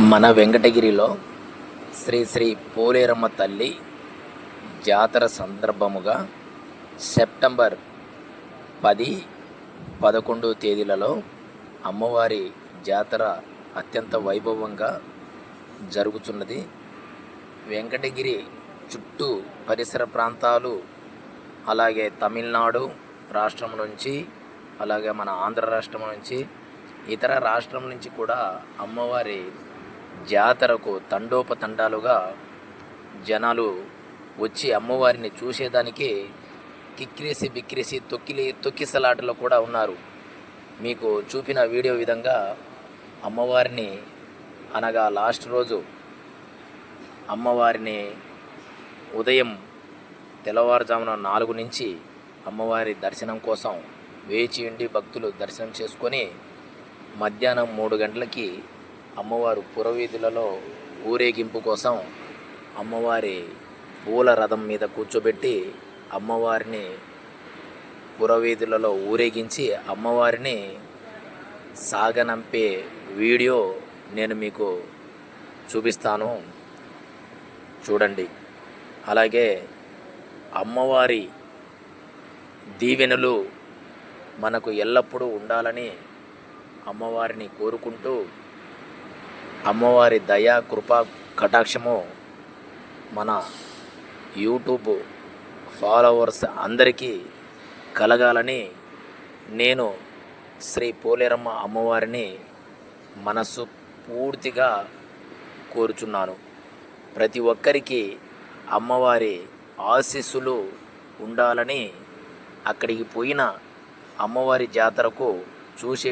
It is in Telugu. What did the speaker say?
మన వెంకటగిరిలో శ్రీ శ్రీ పోలేరమ్మ తల్లి జాతర సందర్భముగా సెప్టెంబర్ పది పదకొండు తేదీలలో అమ్మవారి జాతర అత్యంత వైభవంగా జరుగుతున్నది వెంకటగిరి చుట్టూ పరిసర ప్రాంతాలు అలాగే తమిళనాడు రాష్ట్రం నుంచి అలాగే మన ఆంధ్ర రాష్ట్రం నుంచి ఇతర రాష్ట్రం నుంచి కూడా అమ్మవారి జాతరకు తండోపతండాలుగా జనాలు వచ్చి అమ్మవారిని చూసేదానికి కిక్కిరిసి బిక్కిరిసి తొక్కిలి తొక్కిసలాటలో కూడా ఉన్నారు. మీకు చూపిన వీడియో విధంగా అమ్మవారిని అనగా లాస్ట్ రోజు అమ్మవారిని ఉదయం తెల్లవారుజామున నాలుగు నుంచి అమ్మవారి దర్శనం కోసం వేచి ఉండి భక్తులు దర్శనం చేసుకొని మధ్యాహ్నం మూడు గంటలకి అమ్మవారు పురవీధులలో ఊరేగింపు కోసం అమ్మవారి పూల రథం మీద కూర్చోబెట్టి అమ్మవారిని పురవీధులలో ఊరేగించి అమ్మవారిని సాగనంపే వీడియో నేను మీకు చూపిస్తాను. చూడండి. అలాగే అమ్మవారి దీవెనలు మనకు ఎల్లప్పుడూ ఉండాలని అమ్మవారిని కోరుకుంటూ అమ్మవారి దయా కృపా కటాక్షము మన యూట్యూబ్ ఫాలోవర్స్ అందరికీ కలగాలని నేను శ్రీ పోలేరమ్మ అమ్మవారిని మనస్సు పూర్తిగా కోరుచున్నాను. ప్రతి ఒక్కరికి అమ్మవారి ఆశీస్సులు ఉండాలని అక్కడికి పోయిన అమ్మవారి జాతరకు చూసే